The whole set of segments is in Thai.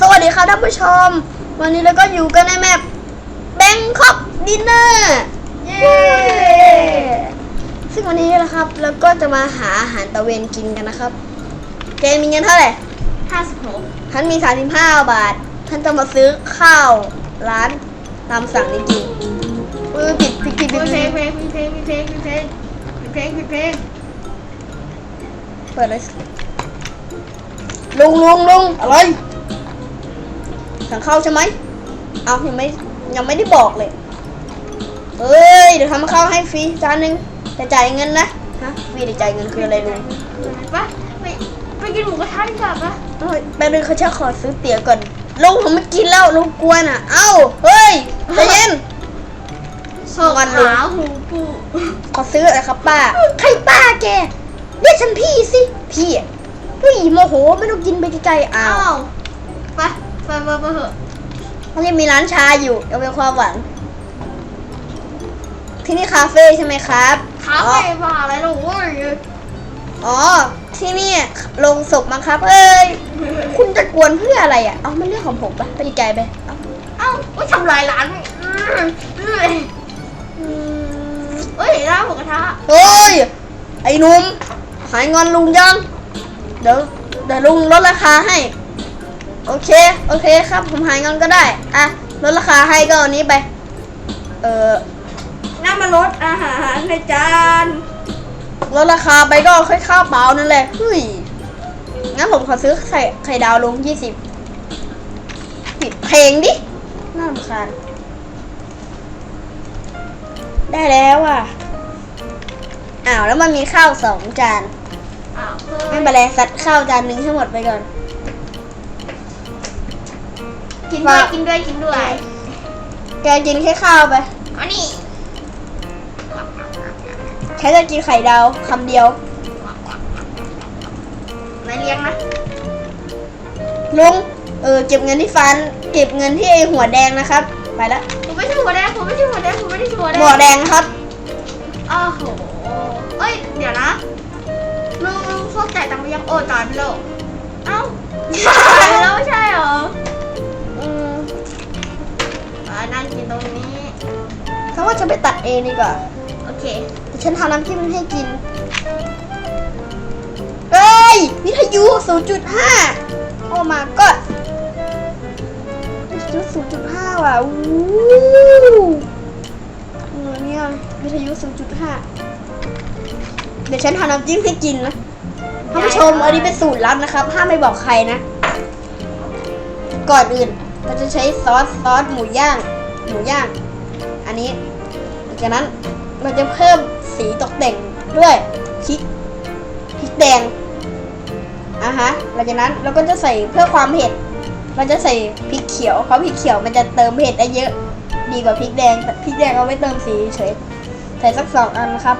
สวัสดีครับท่านผู้ชม วันนี้เราก็อยู่กันในแมปแบงคอกดินเนอร์เย้ซึ่งวันนี้นะครับเราก็จะมาหาอาหารตะเวนกินกันนะครับเจนมีเงินเท่าไหร่ห้าสิบหกท่านมี35บาท ท่านจะมาซื้อข้าวร้านตามสั่งนี้กินเออผิดผิดผิดผิดเพลผิงดเพลงเพลงเพลงเพลงเพลงเพลงเพลงเปิดเลยลุงลุงลุงอะไร สั่งข้าวใช่ไหมเอายังไม่ยังไม่ได้บอกเลย เอ้ยเดี๋ยวทำข้าวให้ฟรีจานหนึ่งแต่จ่ายเงินนะฮะฟรีแต่จ่ายเงินคืออะไรลุงปะไปไปกินหมูกระทะดีกว่าปะเอ้ยแป๊บนึงเขาจะขอซื้อเตี๋ยวก่อนลุงผมไม่กินแล้วลุงกลัวน่ะ เอ้าเฮ้ยใจเย็นศกวันลุงขาหูปูขอซื้ออะไรครับป้าใครป้าแกเรียกฉันพี่สิพี่อะผู้หญิงโมโหไม่ต้องกินไปไกลๆอ้าอ้าววไป ไปไปไปเถอะเขายังมีร้านชาอยู่ยังเป็นความหวัง ที่นี่คาเฟ่ใช่ไหมครับขาอ๋อไปบ้าอะไรหรอโว้ยอ๋อ ที่นี่ลงศพมั้งครับ เอ้ย คุณจะกวนเพื่ออะไรอะ เอามันเรื่องของผมปะไปไกลๆไป เอาเอ้าโอ้ยทำลายร้านอืมอืมอืมเอ้ยร้านหมูกระทะเฮ้ย ไอ้หนุ่มหายงอนลุงยัง เดี๋ยวเดี๋ยวลุงลดราคาให้ โอเค โอเคครับ ผมหายงอนก็ได้ อะ ลดราคาให้ก็เอานี้ไป เออน้ำมาลดอาหารในจาน ลดราคาไปก็ค่อยข้าวเปล่านั่นแหละเฮ้ย งั้นผมขอซื้อไข่ไข่ดาวลุงยี่สิบปิดเพลงดิ น่ารำคาญได้แล้วอะ อ้าวแล้วมันมีข้าวสองจาน อ้าวไม่เป็นไรสัดข้าวจานหนึ่งให้หมดไปก่อน กินด้วยกินด้วยกินด้วยแกกินแค่ข้าวไปอันนี้แค่จะกินไข่ดาวคำเดียวนายเลี้ยงนะลุงเออเก็บเงินที่ฟัน เก็บเงินที่ไอหัวแดงนะครับ ไปละผมไม่ใช่หัวแดงผมไม่ใช่หัวแดงผมไม่ได้หัวแดงหัวแดงครับอ้าวโหเอ้ยเดี๋ยวนะลุงลุงพวกจ่ายตังค์ไปยังโอ้จ่ายไปแล้วเอ้าจ่ายไปแล้วไม่ใช่ ว่าจะไปตัดเองดีกว่าโอเคเดี๋ยวฉันทำน้ำจิ้มให้กินเฮ้ยวิทยุ 0.5 โอ้มาก็วิทยุ 0.5 ว่ะอู้เออเนี่ยวิทยุ 0.5 เดี๋ยวฉันทำน้ำจิ้มให้กินนะท่านผู้ชมอันนี้เป็นสูตรลับนะครับห้ามไม่บอกใครนะ ก่อนอื่นเราจะใช้ซอสซอสหมูย่าง หมูย่าง อันนี้หลังจากนั้นเราจะเพิ่มสีตกแต่งด้วยพริกพริกแดงอะฮะหลังจากนั้นเราก็จะใส่เพื่อความเผ็ดเราจะใส่พริกเขียวเพราะพริกเขียวมันจะเติมเผ็ดได้เยอะ ดีกว่าพริกแดงแต่พริกแดงเอาไว้เติมสีเฉยใส่สักสองอันนะครับ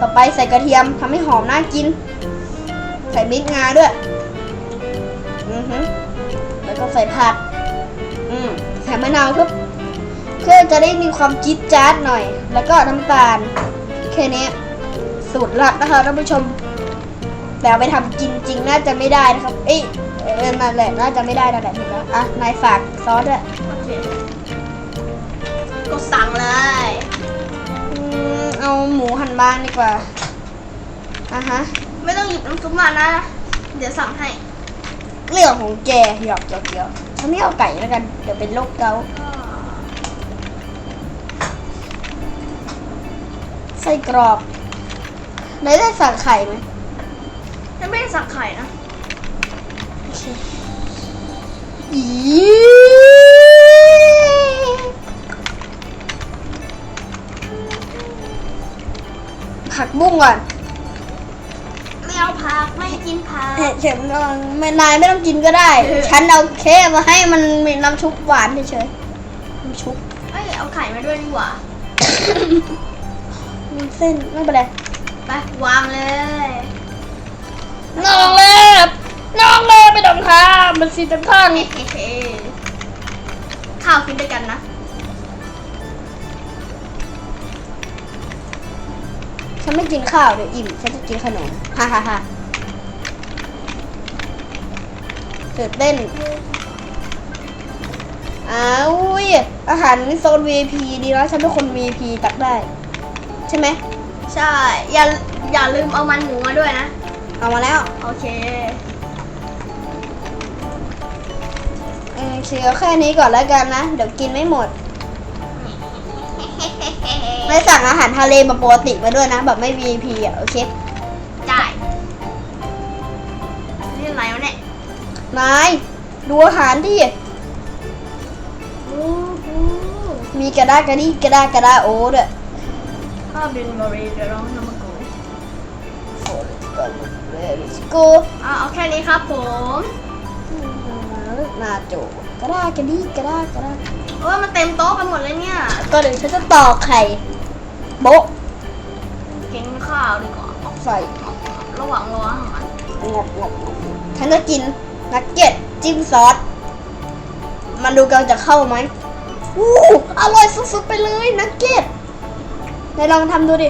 ต่อไปใส่กระเทียมทำให้หอมน่ากิน ใส่มิตรงาด้วยอือฮึแล้วก็ใส่ผักอืมใส่มะนาวเพื่อ เพื่อจะได้มีความจิ๊ดจ๊าดหน่อย แล้วก็น้ำตาลแค่นี้สูตรลับนะคะท่านผู้ชม แต่เอาไปทำกินจริงน่าจะไม่ได้นะครับ เอ้ยเออนั่นแหละน่าจะไม่ได้นั่นแหละถูกแล้วอะนายฝากซอสด้วยโอเคก็สั่งเลยอืมเอาหมูหั่นบางดีกว่าอะฮะ ไม่ต้องหยิบน้ำซุปมานะ เดี๋ยวสั่งให้เรื่องของแกหยอกหยอกหยอกฉันไม่เอาไก่แล้วกัน เดี๋ยวเป็นโรคเกาต์ ไส้กรอกนายได้สั่งไข่ไหมฉันไม่ได้สั่งไข่นะอีผักบุ้งก่อนไม่เอาผักไม่กินผักเห็ดเข็มก่อนไม่นายไม่ต้องกินก็ได้เออฉันเอาแค่มาให้มันมีน้ำชุบหวานเฉยๆน้ำชุบเอ้ยเอาไข่มาด้วยดีกว่า มีเส้นไม่เป็นไรไปวางเลยน้องเล็บน้องเล็บไม่ต้องทำมันสิจะพังเฮ้ข้าวกินด้วยกันนะฉันไม่กินข้าวเดี๋ยวอิ่มฉันจะกินขนมฮ่าฮ่าฮ่าตื่นเต้นอ้าวอุ้ยอาหารในโซน VIP ดีแล้วฉันเป็นคน VIP ตักได้ใช่ไหมใช่ อย่าอย่าลืมเอามันหมูมาด้วยนะ เอามาแล้วโอเค เออเชียวแค่นี้ก่อนแล้วกันนะ เดี๋ยวกินไม่หมดไม่สั่งอาหารทะเลมาปกติมาด้วยนะ แบบไม่ VIP อะโอเคจ่ายนี่อะไรวะเนี่ยนายดูอาหารที่โอ้โหมีกระดากระดี้กระดากระดาโอ้ด้วย ข้าวบินบรีเดี๋ยวลองทำมากูกูอะเอาแค่นี้ครับผมนาโจกระดากระดี้กระดากระดาโอ้ยมันเต็มโต๊ะไปหมดเลยเนี่ยก็เดี๋ยวฉันจะตอกไข่โบะกินข้าวดีกว่าใส่ระหว่างรออาหารงบงบงบฉันจะกินนักเก็ตจิ้มซอส มันดูกันจะเข้าไหมอู้อร่อยสุดๆไปเลยนักเก็ต นายลองทำดูดิ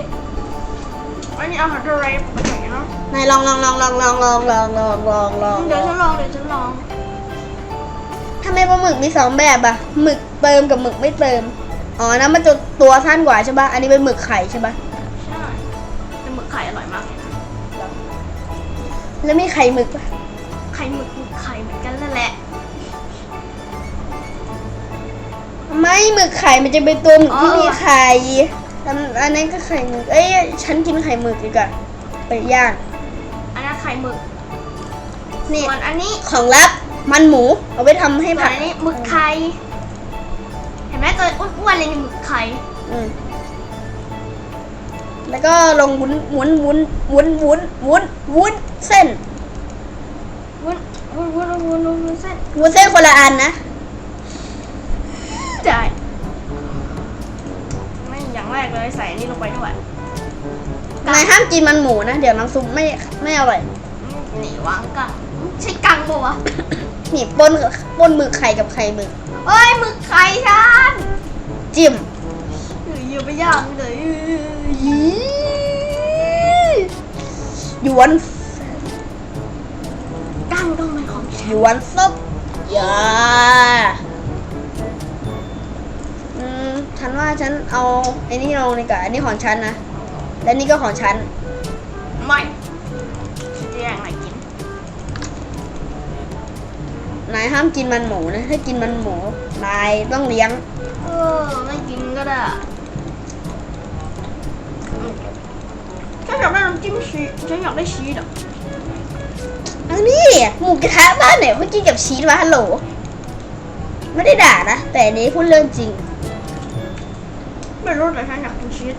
อันนี้อาหารทะเลปกติเนาะนายลองลองลองลองลองลองลองลองลองลองเดี๋ยวฉันลองเดี๋ยวฉันลองทำไมปลาหมึกมีสองแบบอะหมึกเติมกับหมึกไม่เติม อ๋อนะมันจะตัวสั้นกว่าใช่ปะอันนี้เป็นหมึกไข่ใช่ปะใช่แต่หมึกไข่อร่อยมากเลยนะแล้วมีไข่หมึกปะไข่หมึกหมึกไข่เหมือนกันนั่นแหละ ไม่หมึกไข่มันจะเป็นตัวหมึกที่มีไข่ อันอันนั้นก็ไข่หมึก เอ้ย ฉันกินไข่หมึกดีกว่าไปย่าง อันนั้นไข่หมึกนี่ส่วนอันนี้ของลับมันหมู เอาไว้ทำให้ส่วนผัดอันนี้หมึกไข่ เห็นไหมตัวอ้วนๆเลยนี่หมึกไข่ อืมแล้วก็ลงวุ้นวุ้นวุ้นวุ้นวุ้นวุ้นวุ้นเส้นวุ้นวุ้นวุ้นวุ้นวุ้นวุ้นเส้นวุ้นเส้นคนละอันนะจ่ายไม่อย่าง แรกเลยใส่อันนี้ลงไปด้วยนายห้ามกินมันหมูนะ เดี๋ยวน้ำซุปไม่ไม่อร่อยนี่วางกังใช่กังปะวะนี่ปนปนหมึกไข่กับไข่หมึกเอ้ยหมึกไข่ฉันจิ้มอยู่ไปย่างเลยหยวนกังต้องเป็นของฉัหนยวนซุปยาอืม ฉันว่าฉันเอาไอ้นี่ลงดีกว่าอันนี้ของฉันนะ และนี่ก็ของฉัน ไม่ฉันจะแย่งอะไรกิน นายห้ามกินมันหมูนะ ถ้ากินมันหมู นายต้องเลี้ยง เออ ไม่กินก็ได้ฉันอยากได้น้ำจิ้มชีสฉันอยากได้ชีสอะอันนี้หมูกระทะบ้านไหนเขากินกับชีสวะฮัลโหล ไม่ได้ด่านะ แต่อันนี้พูดเรื่องจริง ไม่รู้แต่ฉันอยากกินชีส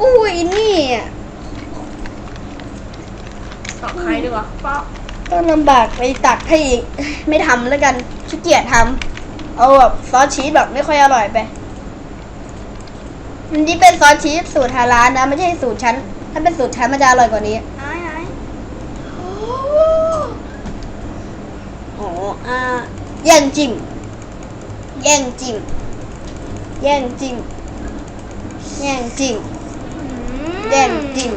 อุ้ยนี่ต่อใครดีกว่าป้าต้องลำบากไปตักให้อีก ไม่ทำแล้วกันขี้เกียจทำเอาแบบซอสชีสแบบไม่ค่อยอร่อยไปอันนี้เป็นซอสชีสสูตรทางร้านนะ ไม่ใช่สูตรฉันถ้าเป็นสูตรฉันมันจะอร่อยกว่านี้ไหนไหนโอ้อ๋ออ่าแย่งจิ้มแย่งจิ้ม แย่งจิ้มแย่งจิ้มแย่งจิ้ม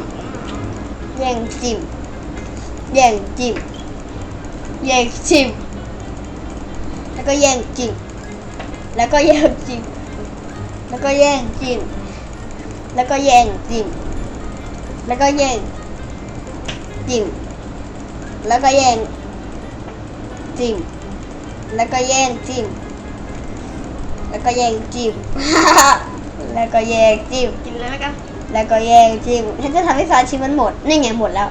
แย่งจิ้มแย่งจิ้มแย่งจิ้มแล้วก็แย่งจิ้มแล้วก็แย่งจิ้มแล้วก็แย่งจิ้มแล้วก็แย่งจิ้มแล้วก็แย่งจิ้มแล้วก็แย่งจิ้มแล้วก็แย่งจิ้ม แล้วก็แย่งจิ้ม แล้วก็แย่งจิ้ม กินเลยแล้วกันแล้วก็แย่งจิ้ม ฉันจะทำให้ซอสชิ้นมันหมด นี่ไงหมดแล้ว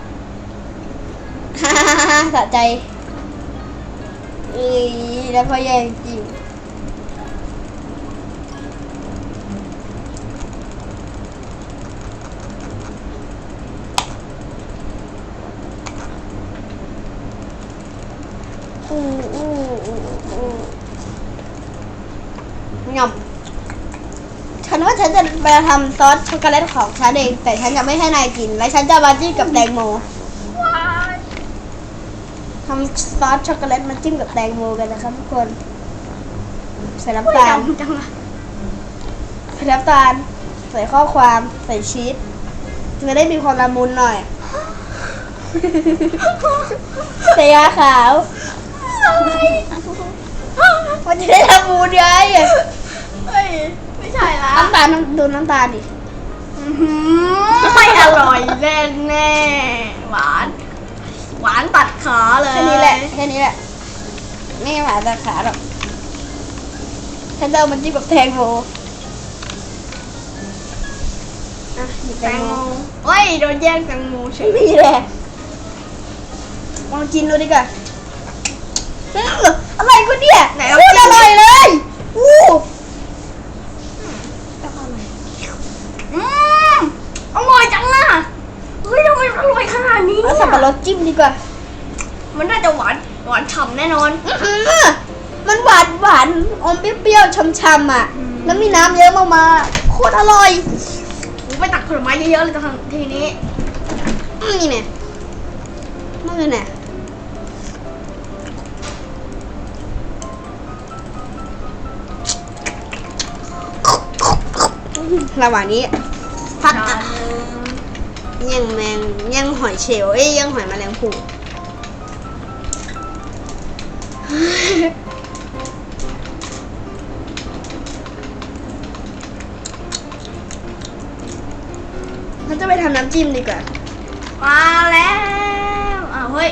ฮ่าฮ่าฮ่าสะใจเอ้ยแล้วก็แย่งจิ้ม อืมอืมอืมอืม งำฉันว่าฉันจะไปทำซอสช็อกโกแลตของฉันเอง แต่ฉันจะไม่ให้นายกิน และฉันจะมาจิ้มกับแตงโมว้ายทำซอสช็อกโกแลตมาจิ้มกับแตงโมกันนะครับทุกคนใส่อุ้น้ำยตาลดำจังเลยใส่น้ำตาล ใส่ข้อความใส่ชีสจะได้มีความละมุนหน่อยใส่ยาขาว มันจะได้ทำมูนไงเฮ้ย ไม่ใช่ละน้ำตาลน้ำดูน้ำตาลดิ อื้อหือไม่อร่อยแน่แน่ๆหวาน หวานตัดขาเลยแค่นี้แหละ แค่นี้แหละ ไม่หวานแต่ขาหรอกฉันจะเอามันจิ้มกับแตงโมอะหยิบแตแตงงโมโมเฮ้ยโดนแย่งแตงโมเฉยไม่มีแหละลองกินดูดีกว่าอื้ออะไรกูเนี่ยไหนเอาโคตรอร่อยเลยอู้อืมอร่อยจังอะเฮ้ยทำไมมันอร่อย ขนาดนี้เอาเนี่ยสับปะรดจิ้มดีกว่า มันน่าจะหวานหวานฉ่ำแน่นอน อื้อหือมันหวานหวานอมเปรี้ยวๆช่ำๆอะ อืม แล้วมีน้ำเยอะมากๆโคตรอร่อยกูไปตักผลไม้เยอะๆเลยตอนทีนี้นี่เนี่ยนั่นเลยเนี่ยระหว่างนี้พัดอะ ย่างแมงย่างหอยเชลล์เอ้ยย่างหอยแมลงภู่เราจะไปทำน้ำจิ้มดีกว่า มาแล้วอ้าวเฮ้ย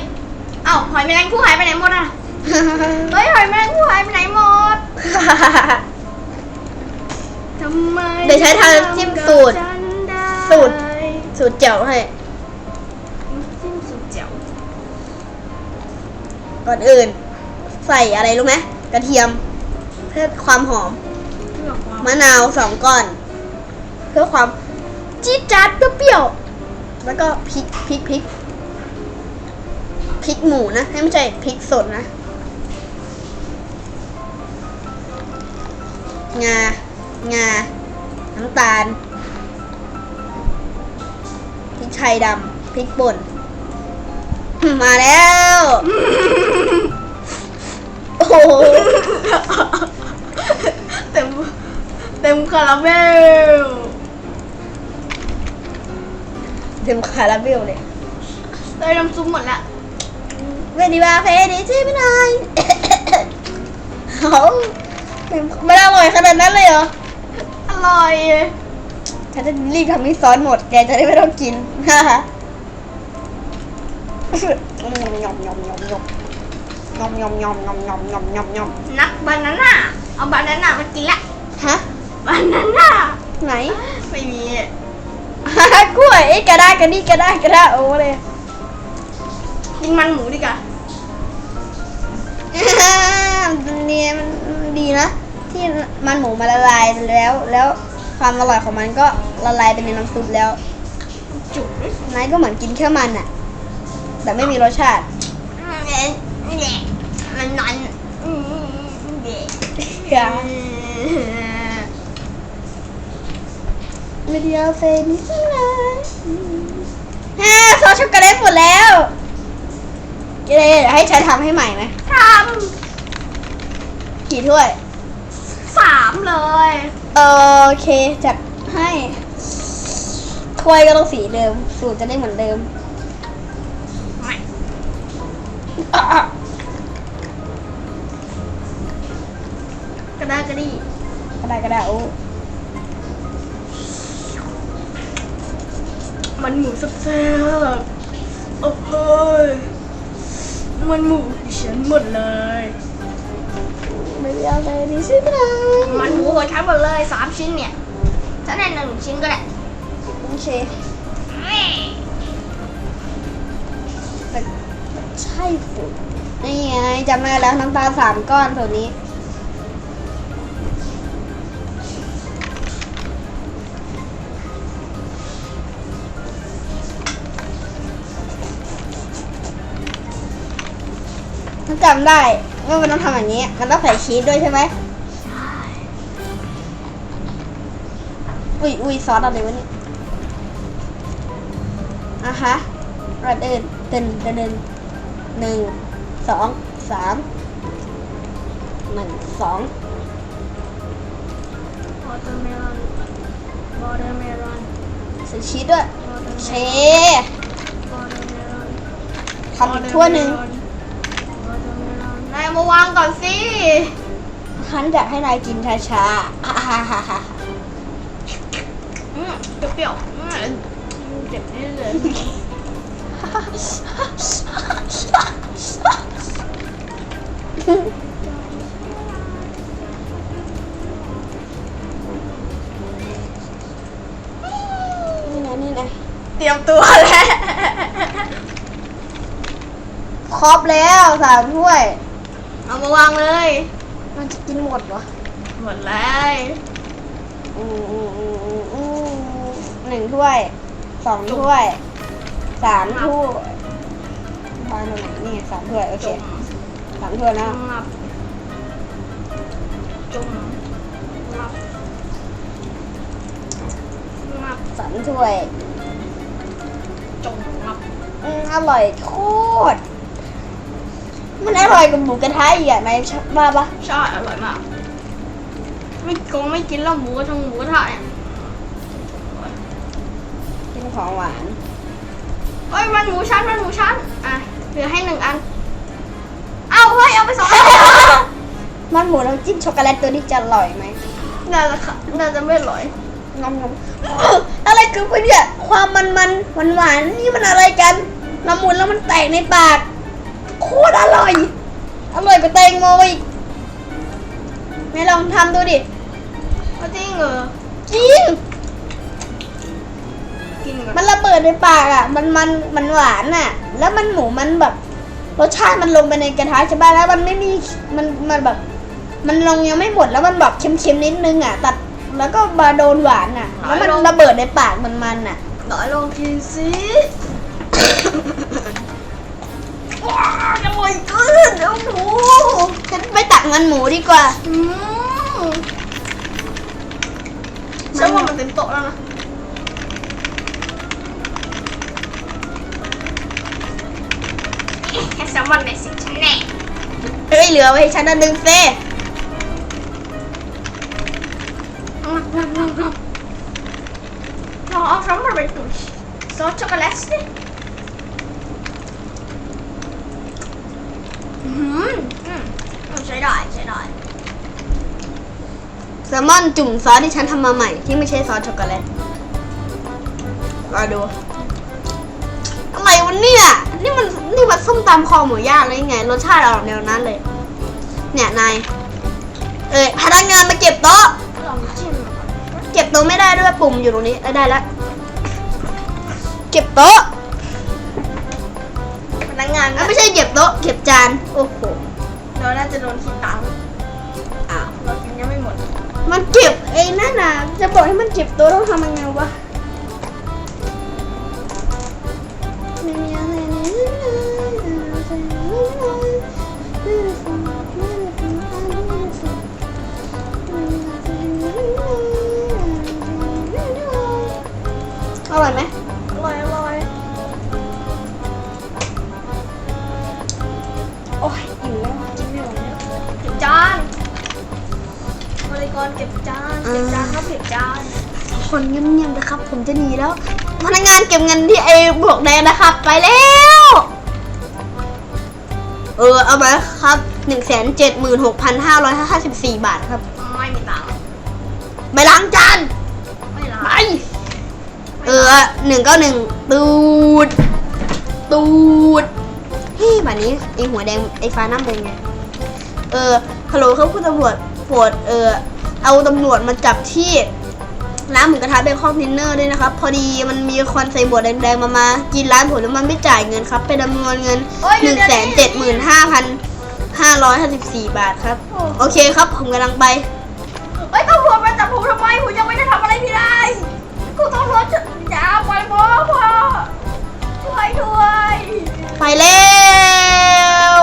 อ้าวหอยแมลงผู้หายไปไหนหมดอะ เฮ้ยหอยแมลงผู้หายไปไหนหมดทำไมเดี๋ยวใช้ทางจิ้มสูตรทำกับฉันได้สูตร สูตรเจ๋วให้จิ้มสูตรเจ๋วก่อนอื่น ใส่อะไรรู้ไหมกระเทียม เพื่อความหอม เพื่อความมะนาวสองก้อน เพื่อความจี๊ดจ๊าดเปรี้ยวๆแล้วก็พริกพริกพริกพริกหมูนะให้ไม่ใช่พริกสดนะงางาน้ำตาลพริก ไทยดำพริกป่น มาแล้ว โอ้โหเต็มเต็มคาราเมลเต็มคาราเบลเลยเลยน้ำซุปหมดละเวดีบาเฟดีใช่ไหมนายเขาไม่อร่อยขนาดนั้นเลยเหรอ อร่อย ฉันจะรีบทำให้ซอสหมด แกจะได้ไม่ต้องกินฮ่าฮ่ายำยำยำยำยำยำยำยำยำยำยำยำยำนักบานาน่าเอาบานาน่ามากินละฮะบานาน่าไหนไม่มีกล้วยเอ้ยกระด้างกระดี้กระด้างกระด้างโอ้เลยกินมันหมูดีกว่าเนี่ยมันดีนะ ที่มันหมูมาละลายแล้วแล้ว ความอร่อยของมันก็ละลายไปในน้ำซุปแล้ว จุ๋มนายก็เหมือนกินแค่มันอะแต่ไม่มีรสชาติเนี่ยมันนันเด็กวิดีโอเฟนิสเลยฮ่าซอสช็อกโกแลตหมดแล้วจะได้ให้ฉันทำให้ใหม่ไหมทำกี่ถ้วย สามเลย โอเคจัดให้ถ้วยก็ต้องสีเดิม สูตรจะได้เหมือนเดิมไม่อะอะกระดากกระดี่ก็ได้ก็ได้โอ้มันหมูสับแซ่บๆโอ้โหยมันหมูดิฉันหมดเลย วิดีโอเฟนิสเลยมันหมูหัวชั้นหมดเลยสามชิ้นเนี่ยฉันได้หนึ่งชิ้นก็ได้โอเคแต่ใช่สูตรนี่ไงจำได้แล้วน้ำตาลสามก้อนตัวนี้จำได้ ว่ามันต้องทำอย่างนี้ มันต้องใส่ชีสด้วยใช่ไหมอุ้ยอุ้ยซอสอะไรวะเนี่ยอะฮะระเดินเดินเดินเดินหนึ่งสองสามหนึ่งสองวอเตอร์เมลอนวอเตอร์เมลอนใส่ชีสด้วยวอเตอร์เชเมลอนวอเตอร์เมลอนทำอีกถ้วยหนึ่งวายเอามาวางก่อนสิฉันอยากให้นายกินช้าๆอ่าฮ่าฮ่าฮ่าอืมเปรี้ยวๆอืมเจ็บนิดเลยนี่นะนี่นะเตรียมตัวแล้ว ครบแล้วสามถ้วย เอามาวางเลย มันจะกินหมดเหรอ หมดเลยอืมอืมอืมอืมอืมหนึ่งถ้วยสองถ้วยสามถ้วยบ้านตรงไหนนี่ไงสามถ้วยโอเคจุ่มสามถ้วยนะ งับจุ่มงับงับสามถ้วย จุ่มงับอืมอร่อยโคตร มันอร่อยกับหมูกระทะอีกอะนายชอบว่าปะใช่อร่อยมาก ไม่โกงไม่กินแล้วหมูกระทงหมูกระทะเนี่ยกินของหวานเอ้ยมันหมูชั้นมันหมูชั้นอะเหลือให้หนึ่งอัน เอาเฮ้ยเอาไปสองอันมันหมูน้ำจิ้มช็อกโกแลตตัวนี้จะอร่อยไหมน่าจะค่ะน่าจะไม่อร่อยงำงำอะไรคือเพื่อนเนี่ยความมันมันหวานหวานๆนี่มันอะไรกันละมุนแล้วมันแตกในปาก โคตรอร่อย อร่อยกว่าแตงโมอีกไหนลองทำดูดิเอาจริงเหรอจริงกินก่อนมันระเบิดในปากอะ มันมันมันหวานอะ แล้วมันหมูมันแบบรสชาติมันลงไปในกระทะใช่ป่ะแล้วมันไม่มีมันมันแบบ มันลงยังไม่หมดแล้วมันแบบเค็มๆนิดนึงอะ ตัดแล้วก็มาโดนหวานอะ แล้วมันระเบิดในปากมันมันอะหน่อยลองกินสิ ว้าวอร่อยเกินโอ้โหฉันไปตักมันหมูดีกว่าอืมฉันว่ามันเต็มโต๊ะแล้วนะแค่แซลมอนในสิฉันแน่เฮ้ยเหลือไว้ให้ฉันอันหนึ่งเซ่ลองเอาแซลมอนไปตุ๋นซอสช็อกโกแลตสิ อืมอืมใช้ได้ใช้ได้แซลมอนจุ่มซอสที่ฉันทำมาใหม่ ที่ไม่ใช่ซอสช็อกโกแลตรอดู อะไรวะเนี่ยนี่มันนี่มันส้มตำคอหมูย่างเลยไง รสชาติออกแนวนั้นเลย เนี่ยนายเอ้ยพนักงานมาเก็บโต๊ะลองชิมเก็บโต๊ะไม่ได้ด้วยปุ่มอยู่ตรงนี้เอ้ได้แล้ว เก็บโต๊ะ นักงานอะก็ไม่ใช่เก็บโต๊ะเก็บจาน โอ้โห เราน่าจะโดนคิดตังค์อ้าว เรากินยังไม่หมด มันเก็บไอ้นั่นน่ะ จะบอกให้มันเก็บโต๊ะต้องทำยังไงวะไม่มีอะไรเลยอร่อยไหม คนเงียบๆนะครับ ผมจะหนีแล้ว พนักงานเก็บเงินที่ไอ้บวกแดงนะครับ ไปแล้ว เออเอามาครับหนึ่งแสนเจ็ดหมื่นหกพันห้าร้อยห้าสิบสี่บาทครับ ไม่มีตังค์ไปล้างจานไม่รัไปบเออหนึ่งเก้าหนึ่งตูด ตูดเฮ้ยแบบนี้ไอหัวแดงไอฟ้าน้ำเป็นไง เออฮัลโหลครับคุณตำรวจโปรดเออเอาตำรวจมาจับที่ ร้านหมูกระทะเบคอนดินเนอร์ด้วยนะครับ พอดีมันมีคนใส่บวชแดงๆมามา กินร้านผมแล้วมันไม่จ่ายเงินครับ เป็นจำนวนเงิน1นึ่งแสนเจ็ดหมื่นห้าพันห้าร้อยห้าสิบสี่บาทครับ โอเคครับ ผมกำลังไปเอ้ยตำรวจมาจับผมทำไมผมยังไม่ได้ทำอะไรพี่ได้คุณตำรวจอย่าปล่อยพ่อพ่อช่วยด้วยไปเร็ว